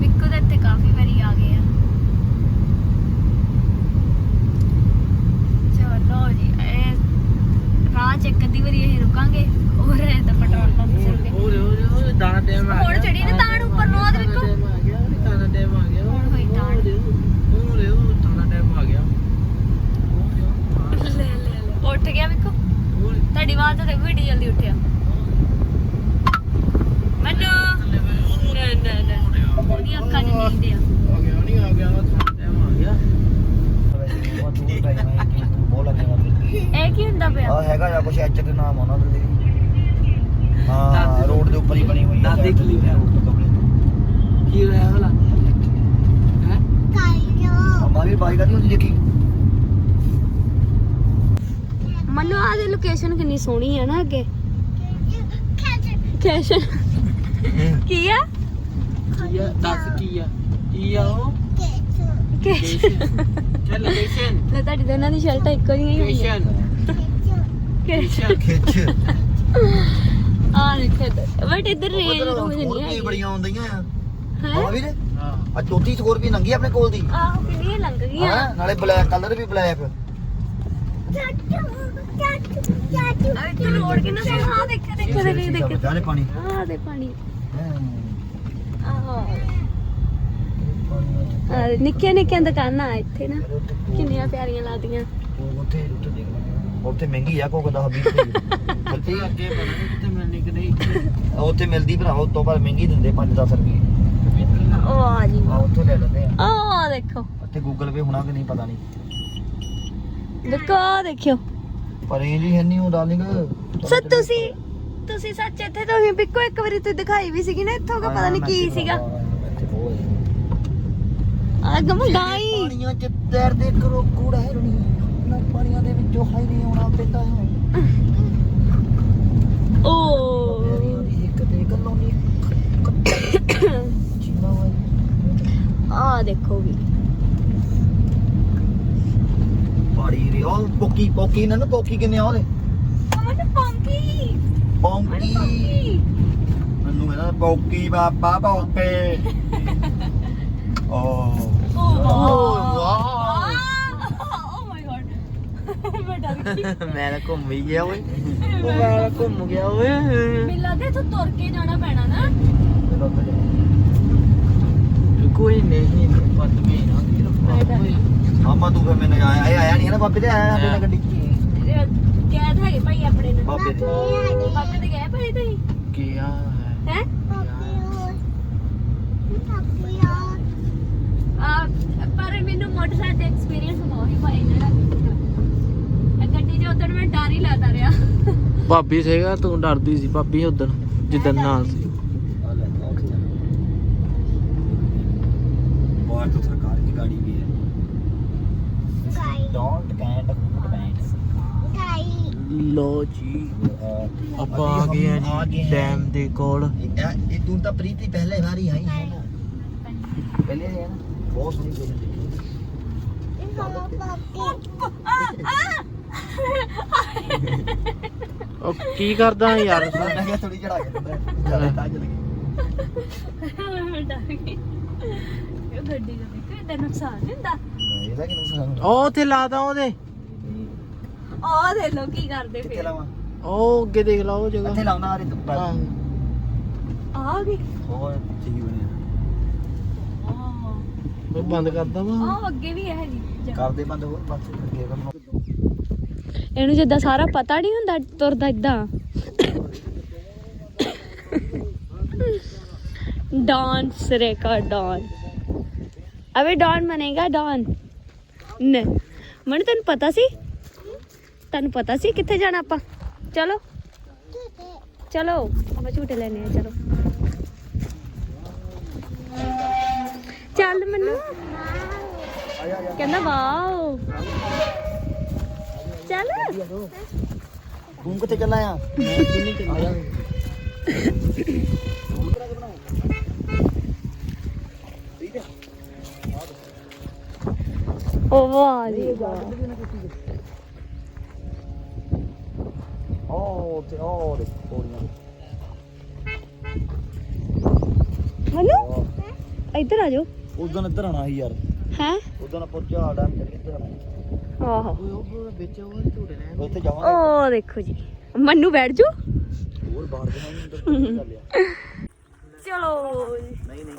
ਬਿੱਕੂ ਦੇ ਇੱਥੇ ਕਾਫੀ ਵਾਰੀ ਆ ਗਏ ਆ। ਚਲੋ ਜੀ ਇਹ ਰਾਹ ਚ ਇੱਕ ਅੱਧੀ ਵਾਰੀ ਇਹ ਰੁਕਾਂਗੇ ਹੋਰ ਇਹ ਤਾਂ ਪੈਟਰੋਲ ਪੰਪ ਤੇ ਰੁਕੇ ਹੋਰ ਹੋਰ ਹੋਰ ਦਾਣਾ ਟਾਈਮ ਆ ਹੁਣ ਚੜੀ ਨੇ ਤਾਣ ਉੱਪਰ ਨੂੰ ਆ ਦੇਖੋ। ਦਾਣਾ ਟਾਈਮ ਆ ਗਿਆ ਟਾਈਮ ਆ ਗਿਆ। ਹੁਣ ਹੋਈ ਤਾਣ। ਹੋਰ ਹੋਰ ਦਾਣਾ ਟਾਈਮ ਆ ਗਿਆ। ਲੈ ਲੈ ਲੈ ਉੱਠ ਗਿਆ ਹੋਰ। ਤੁਹਾਡੀ ਆਵਾਜ਼ ਤਾਂ ਦੇਖੋ ਏਡੀ ਜਲਦੀ ਉੱਠਿਆ। ਮੈਨੂੰ। ਨਾ ਨਾ ਨਾ ਉਹਦੀਆਂ ਅੱਖਾਂ 'ਚ ਨੀਂਦ ਆ। ਆ ਗਿਆ ਨਹੀਂ ਆ ਗਿਆ ਦਾਣਾ ਟਾਈਮ ਆ ਗਿਆ। ਬਹੁਤ ਦੂਰ ਪੈ ਜਾਣਾ ਕਿ ਬਹੁਤ ਲੱਗੇਗਾ ਇਹ ਕੀ ਹੁੰਦਾ ਪਿਆ? ਆ ਹੈਗਾ ਜਾਂ ਕੁਛ ਐਚ ਦੇ ਨਾਮ ਉਹਨਾਂ ਦੇ ਹਾਂ ਰੋਡ ਦੇ ਉੱਪਰ ਹੀ ਬਣੀ ਹੋਈ ਹੈ ਦਾਦੀ ਕੀ ਲਿਖਿਆ? ਰੋਡ ਤੋਂ ਤੋਂ? ਕੀ ਹੋਇਆ ਭਲਾ ਹੈ? ਅੰਮਾ ਵੀ ਬਾਈ ਕਰਦੀ ਹੁੰਦੀ ਦੇਖੀ? ਮੈਨੂੰ ਆ ਦੀ ਲੋਕੇਸ਼ਨ ਕਿੰਨੀ ਸੋਹਣੀ ਹੈ ਨਾ ਅੱਗੇ। ਲੋਕੇਸ਼ਨ ਕੀ ਆ? ਕੀ ਆ? ਦੱਸ ਕੀ ਆ? ਕੀ ਆ ਉਹ? ਲੋਕੇਸ਼ਨ ਚੱਲ ਲੋਕੇਸ਼ਨ ਲੈ ਤੁਹਾਡੀ ਦੋਨਾਂ ਦੀ ਸ਼ਰਟਾਂ ਇੱਕੋ ਜਿਹੀਆਂ ਹੀ ਹੋਈਆਂ ਲੋਕੇਸ਼ਨ ਖਿੱਚ। ਆ ਦੇਖੋ ਬਟ ਇੱਧਰ ਰੇਂਜ ਰੂਜ ਨਹੀਂ ਹੈ ਬੜੀਆਂ ਆਉਂਦੀਆਂ ਆ। ਹੈ? ਹਾਂ ਵੀਰੇ। ਹਾਂ। ਆ ਚੌਥੀ ਸਕੋਰਪੀ ਲੰਗੀ ਆਪਣੇ ਕੋਲ ਦੀ। ਆਹੋ ਕਿੰਨੀਆਂ ਲੰਘ ਗਈਆਂ? ਹਾਂ? ਨਾਲੇ ਬਲੈਕ ਕਲਰ ਵੀ ਬਲੈਕ ਆ ਇੱਥੇ ਰੋਡ ਕਿੰਨਾ ਸੋਹਣਾ ਆ ਦੇਖੋ ਦੇਖੋ ਦੇਖੋ ਦੇਖੋ। ਚਾਲੇ ਪਾਣੀ। ਆ ਦੇ ਪਾਣੀ। ਆਹ। ਨਿੱਕੀਆਂ ਨਿੱਕੀਆਂ ਦੁਕਾਨਾਂ ਆ ਇੱਥੇ ਨਾ। ਕਿੰਨੀਆਂ ਪਿਆਰੀਆਂ ਲੱਗਦੀਆਂ। ਉੱਥੇ ਉੱਥੇ। ਉੱਥੇ ਮਹਿੰਗੀ ਆ ਕੋਕ 10 20 ਰੁਪਏ ਅੱਗੇ ਅੱਗੇ ਪਤਾ ਨਹੀਂ ਕਿੱਥੇ ਮਿਲਣੀ ਕਿ ਨਹੀਂ? ਉੱਥੇ ਮਿਲਦੀ ਭਰਾ ਉਸ ਤੋਂ ਬਾਅਦ ਮਹਿੰਗੀ ਦਿੰਦੇ 5-10 ਰੁਪਏ। ਉਹ ਆ ਜੀ। ਆ ਉੱਥੋਂ ਲੈ ਲੈਂਦੇ ਆ। ਆ ਦੇਖੋ। ਉੱਥੇ ਗੂਗਲ ਪੇ ਹੋਣਾ ਕਿ ਨਹੀਂ ਪਤਾ ਨਹੀਂ। ਦੇਖੋ ਦੇਖਿਓ। ਪਰ ਇਹ ਜੀ ਹੈ ਨਹੀਂ ਉਹ ਡਾਰਲਿੰਗ ਸਰ ਤੁਸੀਂ ਤੁਸੀਂ ਸੱਚ ਇੱਥੇ ਤਾਂ ਹੀ ਪਿੱਕੋ ਇੱਕ ਵਾਰੀ ਤੁਸੀਂ ਦਿਖਾਈ ਵੀ ਸੀਗੀ ਨਾ ਇੱਥੋਂ ਦਾ ਪਤਾ ਨਹੀਂ ਕੀ ਸੀਗਾ। ਆ ਗਮ ਗਾਈ ਪਾਣੀਆਂ ਚ ਤੈਰਦੇ ਕਰੋ ਕੂੜਾ ਹੈ ਰਣੀ ਨਾ ਪਾਣੀਆਂ ਦੇ ਵਿੱਚੋਂ ਹਾਈ ਨਹੀਂ ਆਉਣਾ ਪੈਂਦਾ ਹੈ। ਓ। ਇੱਕ ਤੇ ਗੱਲੋਂ ਨਹੀਂ ਜੀਣਾ ਵਾ ਆ ਦੇਖੋ ਵੀ। ਪਾੜੀ ਰੀ ਉਹ ਪੋਕੀ ਪੋਕੀ ਨਾ ਨਾ ਪੋਕੀ ਕਿੰਨੇ ਆ ਉਹਦੇ? ਅਮਨ ਪੰਕੀ। ਪੌਂਕੀ। ਮੈਨੂੰ ਕਹਿੰਦਾ ਪੌਕੀ ਬਾਬਾ ਪੌਕੇ। ਓ ਓ ਵਾਹ। ਓ ਮਾਈ ਗॉड ਮੈਂ ਡਰ ਗਈ ਮੈਂ ਤਾਂ ਘੁੰਮ ਹੀ ਗਿਆ ਓਏ ਉਹ ਮੈਂ ਤਾਂ ਘੁੰਮ ਗਿਆ ਓਏ ਮੈਨੂੰ ਲੱਗਦਾ ਇੱਥੋਂ ਤੁਰ ਕੇ ਜਾਣਾ ਪੈਣਾ ਨਾ ਕੋਈ ਨਹੀਂ ਪਤ ਮੇ ਨਾ ਕੀ ਰਫਾ ਓਏ ਮਾਮਾ ਤੂੰ ਫਿਰ ਮੈਨੂੰ ਆਇਆ ਇਹ ਆਇਆ ਨਹੀਂ ਹੈ ਨਾ ਬਾਬੇ ਤੇ ਆਇਆ ਸਾਡੇ ਨਾਲ ਗੱਡੀ ਕੈਦ ਹੈਗੇ ਭਾਈ ਆਪਣੇ ਨਾਲ ਬਾਬੇ ਤੇ ਬਾਬੇ ਤੇ ਗਏ ਭਾਈ ਤੁਸੀਂ ਕੀ ਆ ਹੈ ਹੈ ਆ ਪਰ ਮੈਨੂੰ ਮੋਟਰਸਾਈਕਲ ਦਾ ਐਕਸਪੀਰੀਅੰਸ ਬਹੁਤ ਹੀ ਭਾਈ ਜਿਹੜਾ ਇਹ ਗੱਡੀ 'ਚ ਉਦੋਂ ਮੈਂ ਡਰ ਹੀ ਲੱਗਦਾ ਰਿਹਾ। ਭਾਬੀ ਸੀਗਾ ਤੂੰ ਡਰਦੀ ਸੀ ਭਾਬੀ ਉਦੋਂ ਜਿੱਦਣ ਨਾਲ ਸੀ। ਬਾਹਰ ਤੋਂ ਸਰਕਾਰ ਦੀ ਗਾੜੀ ਵੀ ਹੈ। ਡੋਂਟ ਕੈਂਟ ਬੈਂਡ ਲੋ ਜੀ ਆਪਾਂ ਆ ਗਏ ਆ ਜੀ ਡੈਮ ਦੇ ਕੋਲ। ਇਹ ਇਹ ਤੂੰ ਤਾਂ ਪ੍ਰੀਤੀ ਪਹਿਲੇ ਵਾਰੀ ਆਈ ਹੈ। ਪਹਿਲੇ ਨਾ। ਬਹੁਤ ਸੋਹਣੀ ਫਿਲਮ ਉਹ ਕੀ ਕਰਦਾ ਯਾਰ? ਤੂੰ? ਮੈਂ ਕਿਹਾ ਥੋੜੀ ਚੜਾ ਕੇ ਦਿੰਦਾ ਚੱਲ ਤਾਂ ਚੱਲ ਗਈ ਗੱਡੀ ਦਾ ਦੇਖੋ ਇਹਦਾ ਨੁਕਸਾਨ ਨਹੀਂ ਹੁੰਦਾ ਇਹਦਾ ਕੀ ਨੁਕਸਾਨ ਉਹ ਉੱਥੇ ਲਾਦਾ ਉਹਦੇ ਆਹ ਦੇ ਲੋ ਕੀ ਕਰਦੇ ਕਿੱਥੇ ਫਿਰ ਲਾਵਾਂ? ਉਹ ਅੱਗੇ ਦੇਖ ਲਾ ਉਹ ਜਗ੍ਹਾ। ਇੱਥੇ ਲਾਉਣਾ ਆ ਰੇ ਤੂੰ ਹਾਂ। ਆ ਗਈ। ਹੋਰ ਠੀਕ ਬਣਿਆ। ਮੈਂ ਬੰਦ ਇਹਨੂੰ ਜਿੱਦਾਂ ਸਾਰਾ ਪਤਾ ਨਹੀਂ ਹੁੰਦਾ ਤੁਰਦਾ ਇਦਾਂ। ਡਾਂਸ ਰੇਕਾ ਡਾਂਸ। ਅਵੇ ਡਾਨ ਬਣੇਗਾ ਡਾਨ ਨਹੀਂ ਮਨ ਤੈਨੂੰ ਪਤਾ ਸੀ? ਤੈਨੂੰ ਪਤਾ ਸੀ ਕਿੱਥੇ ਜਾਣਾ ਆਪਾਂ? ਚਲੋ। ਚਲੋ ਆਪਾਂ ਝੂਟੇ ਲੈਣੇ ਆ ਚਲੋ। ਚੱਲ ਮੈਨੂੰ। ਕਹਿੰਦਾ ਵਾਓ। ਚੱਲ। ਤੂੰ ਕਿੱਥੇ ਚੱਲਾ ਆ ਆ ਜਾ ਉਹ ਵਾਹ ਜੀ ਉਹ ਤੇ ਉਹ ਦੇ ਪੌੜੀਆਂ ਹਲੋ ਇੱਧਰ ਆ ਜਾਓ। ਉਦੋਂ ਇੱਧਰ ਆਣਾ ਸੀ ਯਾਰ। ਹੈ? ਉਦੋਂ ਆਪਾਂ ਝਾੜ ਡੈਮ ਚੱਲ ਇੱਧਰ ਆਣਾ ਆਹੋ। ਓਏ ਉਹ ਵਿੱਚ ਉਹ ਝੂਟੇ ਲੈ ਉੱਥੇ ਜਾਵਾਂਗੇ। ਉਹ ਦੇਖੋ ਜੀ। ਮੰਨੂ ਬੈਠ ਜਾਓ ਹੋਰ ਬਾਹਰ ਦੇ ਨਾਲ ਅੰਦਰ ਚੱਲ ਲਿਆ ਚਲੋ ਜੀ। ਨਹੀਂ ਨਹੀਂ।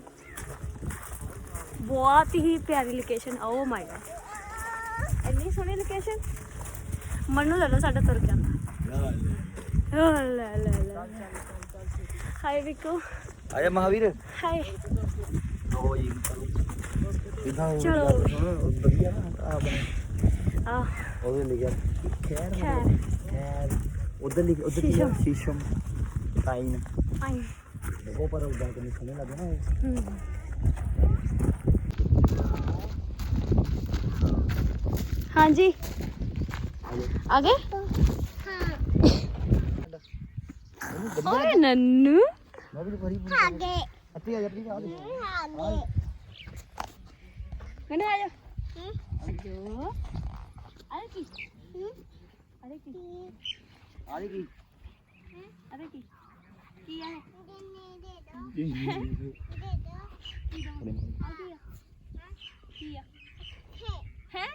ਬਹੁਤ ਹੀ ਪਿਆਰੀ ਲੋਕੇਸ਼ਨ ਓ ਮਾਈ ਗॉड ਇੰਨੀ ਸੋਹਣੀ ਲੋਕੇਸ਼ਨ ਮੰਨੂ ਸਾਡਾ ਤੁਰ ਕੇ ਆਂਦਾ ਓ ਲੈ ਲੈ। ਲੈ ਹਾਈ ਵਿਕੋ ਆਇਆ ਮਹਾਵੀਰ। ਹਾਈ ਉਹ ਜੀ ਇਦਾਂ ਚਲੋ। ਵਧੀਆ ਨਾ ਆ ਬਣੇ ਆ ਉਹਦੇ ਲਿਖਿਆ ਖੈਰ ਖੈਰ ਖੈਰ ਉਧਰ ਲਿਖ ਉਧਰ ਕੀ ਸ਼ੀਸ਼ਮ। ਸ਼ੀਸ਼ਮ ਟਾਈਮ ਆਈ ਉਹ ਪਰ ਉਦਾਂ ਕਿੰਨੀ ਸੋਹਣੀ ਲੱਗਦਾ ਨਾ ਉਹ। ਹਮ। ਹਾਂਜੀ ਆ ਗਏ ਓਏ ਨੰਨੂ ਮੈਂ ਵੀ ਭਰੀ ਪੂਰੀ ਆਗੇ ਅੱਤੇ ਆ ਜਾ ਪਲੀਜ਼ ਆ ਦੇ। ਮੈਨੂੰ ਆ ਜਾ। ਆਜੋ। ਅਰੇ ਕੀ? ਅਰੇ ਕੀ? ਆ ਜੀ ਕੀ ਅਰੇ ਕੀ? ਕੀ ਆ? ਕੀ ਆ? ਹੈ?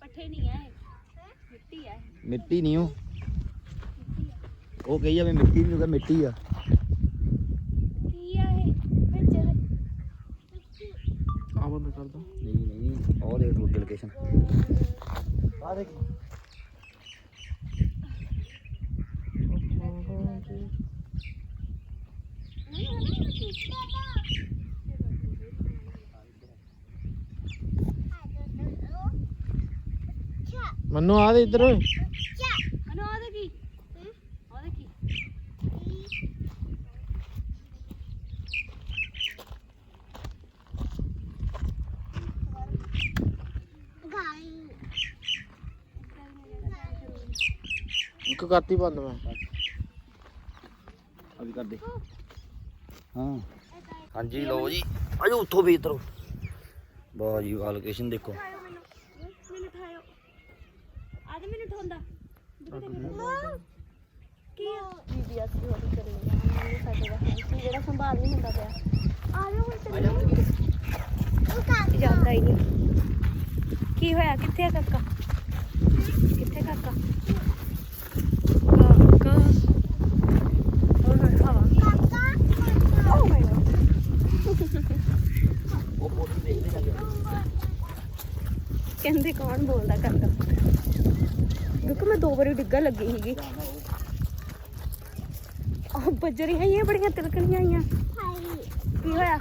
ਪੱਠੇ। ਨਹੀਂ ਹੈ? ਮਿੱਟੀ ਹੈ ਮਿੱਟੀ ਨਹੀਂ ਉਹ। ਉਹ ਕਹੀ ਜਾਵੇ ਮਿੱਟੀ ਨਹੀਂ ਉਹ ਮਿੱਟੀ ਆ ਕੀ ਆ ਇਹ ਵਿੱਚ ਇਹਦੇ? ਆ ਬੰਦ ਕਰ ਦੋ ਨਹੀਂ ਨਹੀਂ ਉਹ ਦੇਖ ਤੂੰ ਲੋਕੇਸ਼ਨ ਆ ਦੇਖ ਮੰਨੂ ਆ ਦੇ ਇੱਧਰ। ਓਏ ਮਨੂ ਆ ਦੇ ਕੀ ਆ ਦੇ ਕੀ ਇੱਕ ਕਰਤੀ ਬੰਦ ਮੈਂ। ਅਭੀ ਕਰ ਦੇ। ਹਾਂ। ਹਾਂਜੀ ਲਓ ਜੀ। ਆਜੋ ਉੱਥੋਂ ਵੀ ਇਧਰੋਂ। ਵਾਹ ਜੀ ਵਾਹ ਲੋਕੇਸ਼ਨ ਦੇਖੋ। ਮੈਨੂੰ। ਮੈਨੂੰ ਠਾਇਓ ਮੈਨੂੰ ਠੋਂਦਾ ਕੀ ਆ? ਬੀਬੀ ਅਸੀਂ ਹੋਰ ਕਰੀ ਜਾਂਦੇ ਸਾਡੇ ਦਾ ਫੈਂਸੀ ਜਿਹੜਾ ਸੰਭਾਲ ਨਹੀਂ ਹੁੰਦਾ ਪਿਆ। ਆ ਜਾ ਹੁਣ ਚੱਲੀਏ। ਉਹ ਕਾਹ ਜਾਂਦਾ ਹੀ ਨਹੀਂ। ਕੀ ਹੋਇਆ? ਕਿੱਥੇ ਆ ਕਾਕਾ? ਕਿੱਥੇ ਕਾਕਾ ਹੋਰ ਹੋਰ ਹਵਾ ਕਾਕਾ ਓ ਮਾਈ ਗॉड ਕਹਿੰਦੇ ਕੌਣ ਬੋਲਦਾ ਕਾਕਾ ਦੇਖੋ ਮੈਂ ਦੋ ਵਾਰੀ ਡਿੱਗਣ ਲੱਗੀ ਸੀਗੀ। ਆ ਬੱਜਰੀਆਂ ਹੀ ਬੜੀਆਂ ਤਿਲਕਣੀਆਂ ਆਈਆਂ। ਕੀ ਹੋਇਆ?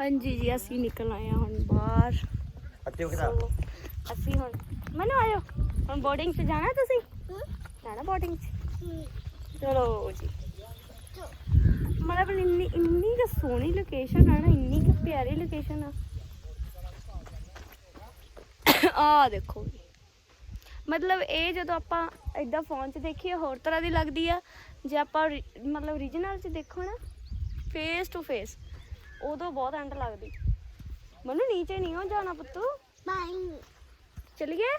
ਹਾਂਜੀ ਜੀ ਅਸੀਂ ਨਿਕਲ ਆਏ ਹਾਂ ਹੁਣ ਬਾਹਰ। ਅੱਤੇ ਕਿਦਾ ਅਸੀਂ ਹੁਣ ਮੈਨੂੰ ਆਇਓ। ਹੁਣ ਬੋਰਡਿੰਗ 'ਚ ਜਾਣਾ ਤੁਸੀਂ? ਜਾਣਾ ਬੋਰਡਿੰਗ 'ਚ? ਚਲੋ ਜੀ। ਮਤਲਬ ਇੰਨੀ ਇੰਨੀ ਕੁ ਸੋਹਣੀ ਲੋਕੇਸ਼ਨ ਆ ਨਾ ਇੰਨੀ ਕੁ ਪਿਆਰੀ ਲੋਕੇਸ਼ਨ ਆ। ਆ ਦੇਖੋ। ਮਤਲਬ ਇਹ ਜਦੋਂ ਆਪਾਂ ਇਦਾਂ ਫੋਨ 'ਚ ਦੇਖੀਏ ਹੋਰ ਤਰ੍ਹਾਂ ਦੀ ਲੱਗਦੀ ਆ। ਜੇ ਆਪਾਂ ਮਤਲਬ ਓਰੀਜਨਲ 'ਚ ਦੇਖੋ ਨਾ ਫੇਸ ਟੂ ਫੇਸ ਉਦੋਂ ਬਹੁਤ ਐਂਡ ਲੱਗਦੀ। ਮੈਨੂੰ ਨੀਚੇ ਨਹੀਂ ਹੋ ਜਾਣਾ ਪੁੱਤੂ? ਚਲੀਏ?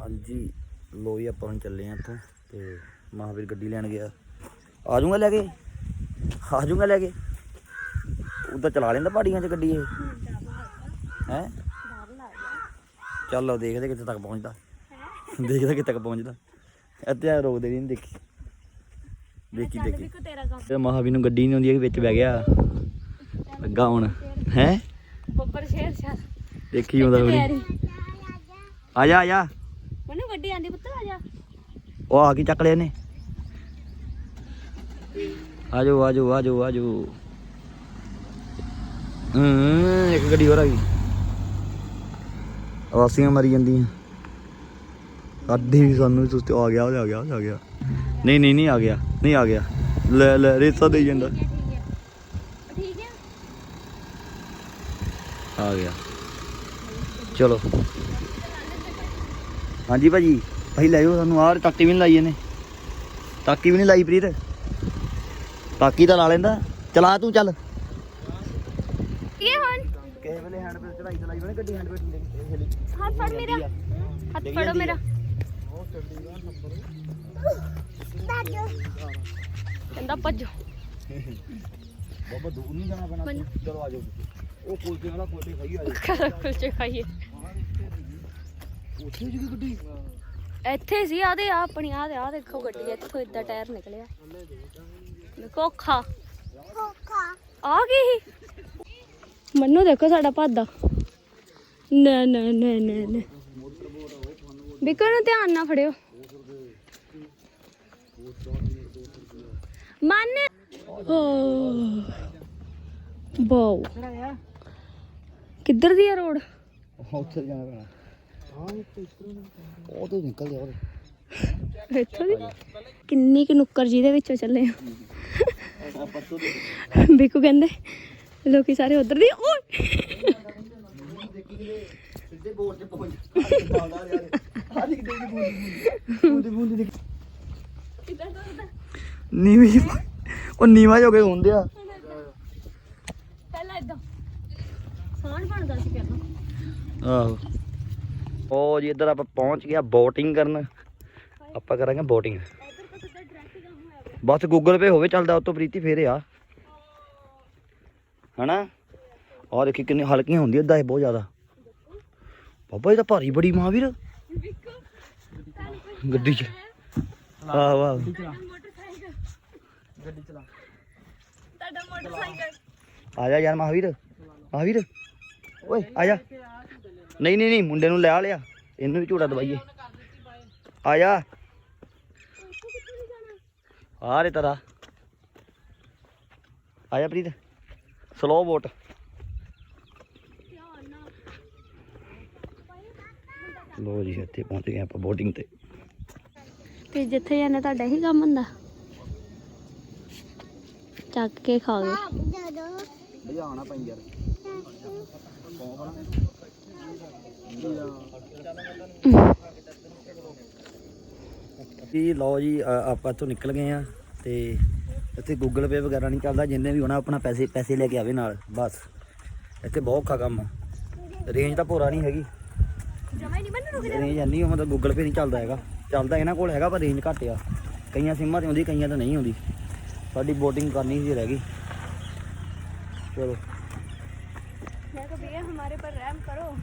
ਹਾਂਜੀ ਲੋ ਜੀ ਆਪਾਂ ਹੁਣ ਚੱਲੇ ਆ ਇੱਥੋਂ ਤੇ ਮਹਾਵੀਰ ਗੱਡੀ ਲੈਣ ਗਿਆ। ਆ ਜਾਊਗਾ ਲੈ ਕੇ? ਆ ਜਾਊਗਾ ਲੈ ਕੇ? ਉਦਾਂ ਚਲਾ ਲੈਂਦਾ ਪਹਾੜੀਆਂ 'ਚ ਗੱਡੀ ਇਹ। ਹੈ? ਚੱਲ ਦੇਖਦੇ ਕਿੱਥੇ ਤੱਕ ਪਹੁੰਚਦਾ। ਦੇਖਦੇ ਕਿੱਥੇ ਤੱਕ ਪਹੁੰਚਦਾ। ਇੱਥੇ ਆ ਰੋਕਦੇ ਨਹੀਂ ਦੇਖੀ। ਦੇਖੀ ਦੇਖੀ। ਕੋ ਤੇਰਾ ਕੰਮ। ਤੇ ਮਹਾਵੀਰ ਨੂੰ ਗੱਡੀ ਨਹੀਂ ਆਉਂਦੀ ਹੈਗੀ ਵਿੱਚ ਬਹਿ ਗਿਆ। ਲੱਗਾ ਹੁਣ। ਹੈ? ਬੱਬਰ ਸ਼ੇਰ ਸ਼ਾਹ ਦੇਖੀ ਆਉਂਦਾ ਤਿਆਰੀ ਆ ਜਾ ਆ ਜਾ। ਮੈਨੂੰ ਗੱਡੀ ਆਂਦੀ ਪੁੱਤ ਆ ਜਾ। ਉਹ ਆ ਕੀ ਚੱਕ ਲਿਆ ਨੇ ਆਜੋ ਆਜੋ ਆਜੋ ਆਜੋ। ਹੂੰ ਇੱਕ ਗੱਡੀ ਹੋਰ ਆ ਗਈ। ਆਵਾਸੀਆਂ ਮਰੀ ਜਾਂਦੀਆਂ। ਅੱਧੀ ਵੀ ਸਾਨੂੰ ਸੁਸਤ ਆ ਗਿਆ ਆ ਗਿਆ ਆ ਗਿਆ ਨਹੀਂ ਨਹੀਂ ਨਹੀਂ ਆ ਗਿਆ ਨਹੀਂ ਆ ਗਿਆ। ਲੈ ਲੈ ਰੇਸਾ ਦੇ ਜਾਂਦਾ। ਆ ਗਿਆ। ਚਲੋ। ਹਾਂਜੀ ਭਾਜੀ ਭਾਈ ਲੈ ਜਾਓ ਸਾਨੂੰ ਆਹ ਟਾਕੀ ਵੀ ਨਹੀਂ ਲਾਈ ਇਹਨੇ। ਟਾਕੀ ਵੀ ਨਹੀਂ ਲਾਈ ਪ੍ਰੀਤ। ਟਾਕੀ ਤਾਂ ਲਾ ਲੈਂਦਾ। ਚਲਾ ਤੂੰ ਚੱਲ। ਇਹ ਹੁਣ? ਕਿਸੇ ਵੇਲੇ ਹੈਂਡ ਬ੍ਰੇਕ ਚੜਾਈ ਚਲਾਈ ਬਣੇ ਗੱਡੀ ਹੈਂਡ ਬ੍ਰੇਕ ਹਿੱਲੀ ਹੱਥ ਫੜ ਮੇਰਾ। ਹੱਥ ਡਿੱਗ ਫੜੋ ਜਾਂਦੀ ਮੇਰਾ। ਆ। ਕਹਿੰਦਾ ਭੱਜੋ। ਬਾਬਾ ਦੂਰ ਨਹੀਂ ਜਾਣਾ ਪੈਣਾ ਮੈਨੂੰ- ਚਲੋ ਆਜੋ ਉਹ ਕੁਲਚੇ ਵਾਲਾ ਕੁਲਚੇ ਖਾਈ ਆਜੋ ਕਰਾ ਕੁਲਚੇ ਖਾਈਏ ਉੱਥੇ ਜੀ ਗੱਡੀ? ਇੱਥੇ ਸੀ ਆਦੇ ਆ ਆਪਣੀ ਆ ਦੇ ਆ ਦੇਖੋ ਗੱਡੀ ਇੱਥੋਂ ਇਦਾਂ ਟਾਇਰ ਨਿਕਲਿਆ। ਦੇਖੋ ਖਾ ਆ ਗਈ ਮੰਨੂ ਦੇਖੋ ਸਾਡਾ ਭਾਦਾ। ਨਾ ਨਾ ਨਾ ਨਾ ਨਾ। ਬਿਕੋ ਨੂੰ ਧਿਆਨ ਨਾਲ ਫੜਿਓ। ਮੰਨ। ਓ। ਬਾਉ ਕਿੱਧਰ ਦੀ ਆ ਰੋਡ? ਉੱਥੇ ਜਾਣਾ ਪੈਣਾ। ਉਹ ਤੋਂ ਨਿਕਲ ਜਾ ਉਹ ਇੱਥੋਂ ਦੀ? ਕਿੰਨੀ ਕੁ ਨੁੱਕਰ ਜਿਹਦੇ ਵਿੱਚੋਂ ਚੱਲੇ ਆ? ਬਿਕੂ ਕਹਿੰਦੇ ਲੋਕੀ ਸਾਰੇ ਉਧਰ ਦੀ ਓਏ! ਸਿੱਧੇ ਬੋਰਡ ਤੇ ਪਹੁੰਚ ਆ ਦੇਖ ਦੇ ਬੂੰਦੀ ਬੂੰਦੀ ਦੇਖ ਕਿੱਦਾਂ ਕਰਦਾ ਨੀਵੀਂ ਉਹ ਨੀਵਾ ਜੋ ਕੇ ਹੁੰਦੇ ਆ। ਪਹਿਲਾਂ ਇਦਾਂ ਸਾਂਝ ਬਣਦਾ ਸੀ ਪਹਿਲਾਂ। ਆਹੋ। ਉਹ ਜੀ ਇੱਧਰ ਆਪਾਂ ਪਹੁੰਚ ਗਿਆ ਬੋਟਿੰਗ ਕਰਨ। ਆਪਾਂ ਕਰਾਂਗੇ ਬੋਟਿੰਗ ਬਸ ਗੂਗਲ ਪੇ ਹੋਵੇ ਚੱਲਦਾ ਉਹ ਤੋਂ ਪ੍ਰੀਤੀ ਫੇਰੇ ਆ। ਹਨਾ? ਆਹ ਦੇਖੀ ਕਿੰਨੀ ਹਲਕੀਆਂ ਹੁੰਦੀਆਂ ਇਦਾਂ ਇਹ ਬਹੁਤ ਜ਼ਿਆਦਾ। ਬਾਬਾ ਇਹ ਤਾਂ ਭਾਰੀ ਬੜੀ ਮਹਾਵੀਰ ਗੱਡੀ 'ਚ। ਆਹ ਵਾਹ ਮੋਟਰਸਾਈਕਲ। ਗੱਡੀ ਚਲਾ। ਤੁਹਾਡਾ ਮੋਟਰਸਾਈਕਲ। ਆ ਜਾ ਯਾਰ ਮਹਾਵੀਰ ਮਹਾਵੀਰ। ਓਏ ਆ ਜਾ। ਨਹੀਂ ਨਹੀਂ ਨਹੀਂ ਮੁੰਡੇ ਨੂੰ ਲੈ ਲਿਆ। ਇਹਨੂੰ ਵੀ ਝੂੜਾ ਦਵਾਈਏ। ਆ ਜਾ। ਆ ਰੇ ਤਰਾ। ਆ ਜਾ ਪ੍ਰੀਤ। ਸਲੋ ਬੋਟ ਲੋ ਜੀ ਇੱਥੇ ਪਹੁੰਚ ਗਏ ਆਪਾਂ ਬੋਟਿੰਗ ਤੇ। ਤੇ ਜਿੱਥੇ ਜਾਂਦੇ ਤੁਹਾਡਾ ਹੀ ਕੰਮ ਹੁੰਦਾ? ਚੱਕ ਕੇ ਖਾ ਗਏ ਭਜਾਣਾ ਪਈ ਯਾਰ। ਜੀ ਲਓ ਜੀ ਆਪਾਂ ਤੋਂ ਨਿਕਲ ਗਏ ਆ ਤੇ ਇੱਥੇ ਗੂਗਲ ਪੇ ਵਗੈਰਾ ਨਹੀਂ ਚੱਲਦਾ ਜਿੰਨੇ ਵੀ ਹੋਣਾ ਆਪਣਾ ਪੈਸੇ ਪੈਸੇ ਲੈ ਕੇ ਆਵੇ ਨਾਲ ਬਸ। ਇੱਥੇ ਬਹੁਤ ਖਾ ਕੰਮ ਰੇਂਜ ਤਾਂ ਪੂਰਾ ਨਹੀਂ ਹੈਗੀ। ਰੇਂਜ ਨਹੀਂ ਹੁੰਦਾ ਗੂਗਲ ਪੇ ਨਹੀਂ ਚੱਲਦਾ ਹੈਗਾ। ਚੱਲਦਾ ਇਹਨਾਂ ਕੋਲ ਹੈਗਾ ਪਰ ਰੇਂਜ ਘੱਟ ਆ। ਕਈਆਂ ਸਿੰਮਾਂ ਤੇ ਆਉਂਦੀ ਕਈਆਂ ਤਾਂ ਨਹੀਂ ਆਉਂਦੀ। ਸਾਡੀ ਬੋਟਿੰਗ ਕਰਨੀ ਸੀ ਰਹਿ ਗਈ। ਚਲੋ। ਮੈਂ ਕੋ ਹਮਾਰੇ ਪਰ ਰਹਿਮ ਕਰੋ।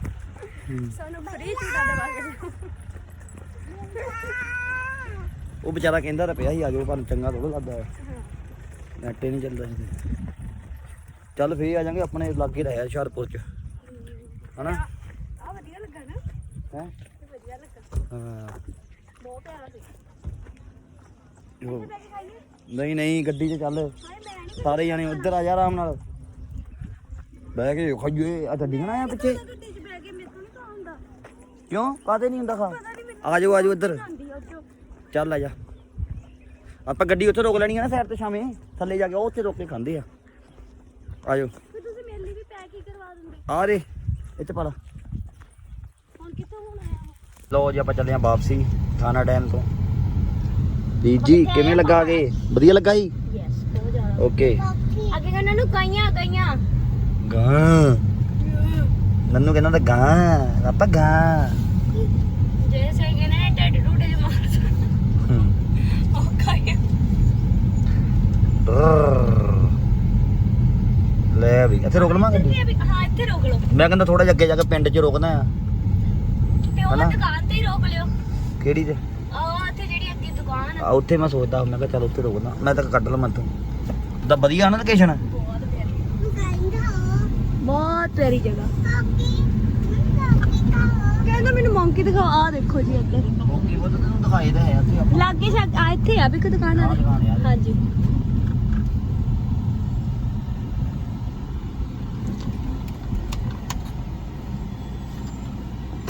ਸਾਨੂੰ ਫਰੀ ਛੁਡਾ ਦਵਾਗੇ ਉਹ ਵਿਚਾਰਾ ਕਹਿੰਦਾ ਤਾਂ ਪਿਆ ਸੀ ਆ ਜਾਓ ਪਰ ਚੰਗਾ ਥੋੜਾ ਲੱਗਦਾ ਨੈਟੇ ਨਹੀਂ ਚੱਲਦਾ ਸੀ। ਚੱਲ ਫੇਰ ਆ ਜਾਾਂਗੇ ਆਪਣੇ ਲਾਗੇ ਰਹਿ ਹੁਸ਼ਿਆਰਪੁਰ ਚ। ਹਨਾ? ਆ ਵਧੀਆ ਲੱਗਾ ਨਾ। ਹੈ? ਵਧੀਆ ਲੱਗਾ। ਹਾਂ। ਬਹੁਤ ਪਿਆਰਾ ਸੀ। ਨਹੀਂ ਨਹੀਂ ਗੱਡੀ 'ਚ ਚੱਲ। ਸਾਰੇ ਜਾਣੇ ਉੱਧਰ ਆ ਜਾ ਆਰਾਮ ਨਾਲ। ਬਹਿ ਕੇ ਖਾਈਏ ਆ ਤਾਂ ਡਿਗਣਾ ਆ ਪਿੱਛੇ ਕਿਉਂ? ਕਾਦੇ ਨਹੀਂ ਹੁੰਦਾ ਖਾ? ਆਜੋ ਆਜੋ ਆ ਇੱਧਰ। ਚੱਲ ਆ ਜਾ। ਆਪਾਂ ਗੱਡੀ ਉੱਥੇ ਰੋਕ ਲੈਣੀ ਆ ਨਾ ਸਾਈਡ ਤੇ ਸ਼ਾਮੇ। ਥੱਲੇ ਜਾ ਕੇ ਉੱਥੇ ਰੋਕ ਕੇ ਖਾਂਦੇ ਆ। ਆਜੋ। ਆ ਰੇ ਇੱਥੇ ਪਾ ਲਾ। ਹੁਣ ਕਿੱਥੋਂ ਹੋਣਾ ਹੈ ਲੋ ਜੀ ਆਪਾਂ ਚੱਲੇ ਆ ਵਾਪਸੀ ਥਾਣਾ ਡੈਮ ਤੋਂ। ਦੀਪ ਜੀ ਕਿਵੇਂ ਲੱਗਾ ਕੇ ਵਧੀਆ ਲੱਗਾ ਜੀ? ਯੈਸ ਬਹੁਤ ਜ਼ਿਆਦਾ ਓਕੇ ਅੱਗੇ ਕਹਿੰਦਾ ਨੂੰ ਗਾਈਆਂ ਗਾਈਆਂ। ਗਾਂ। ਨੰਨੂ ਕਹਿੰਦਾ ਤਾਂ ਆਪਾਂ ਗਾਂ। ਜੈ ਸਿੰਘ ਨੇ ਲੈ ਵੀ। ਇੱਥੇ ਰੋਕ ਲਵਾਂ ਗੱਡੀ? ਇੱਥੇ ਵੀ- ਹਾਂ ਇੱਥੇ ਰੋਕ ਲਓ। ਮੈਂ ਕਹਿੰਦਾ ਥੋੜਾ ਜਿਹਾ ਅੱਗੇ ਜਾ ਕੇ ਪਿੰਡ 'ਚ ਰੋਕਦਾ ਆ। ਤੇ ਉਹ ਹਨਾ? ਦੁਕਾਨ ਤੇ ਹੀ ਰੋਕ ਲਿਓ। ਕਿਹੜੀ ਤੇ? ਆਹ ਉੱਥੇ ਜਿਹੜੀ ਅੱਗੇ ਦੁਕਾਨ ਆ। ਆ ਉੱਥੇ ਮੈਂ ਸੋਚਦਾ ਮੈਂ ਕਿਹਾ ਚੱਲ ਉੱਥੇ ਰੋਕਦਾ। ਮੈਂ ਤਾਂ ਕੱਢ ਲਵਾਂ ਤੂੰ ਦਾ ਵਧੀਆ ਨਾ ਲੋਕੇਸ਼ਨ ਬਹੁਤ ਪਿਆਰੀ। ਬਹੁਤ ਪਿਆਰੀ ਜਗ੍ਹਾ। ਕਹਿੰਦਾ ਮੈਨੂੰ ਮੰਕੀ ਦਿਖਾਓ ਆ ਦੇਖੋ ਜੀ ਇੱਧਰ। ਓਕੇ ਉਹ ਤਾਂ ਤੈਨੂੰ ਦਿਖਾਈ ਦਾ ਹੈ ਇੱਥੇ ਆਪਾਂ। ਲਾਗੇ ਸ਼ਾਗ ਆ ਇੱਥੇ ਆ ਵੀ ਇੱਕ ਦੁਕਾਨ ਆ ਆਹ ਦੁਕਾਨ ਆ। ਹਾਂਜੀ।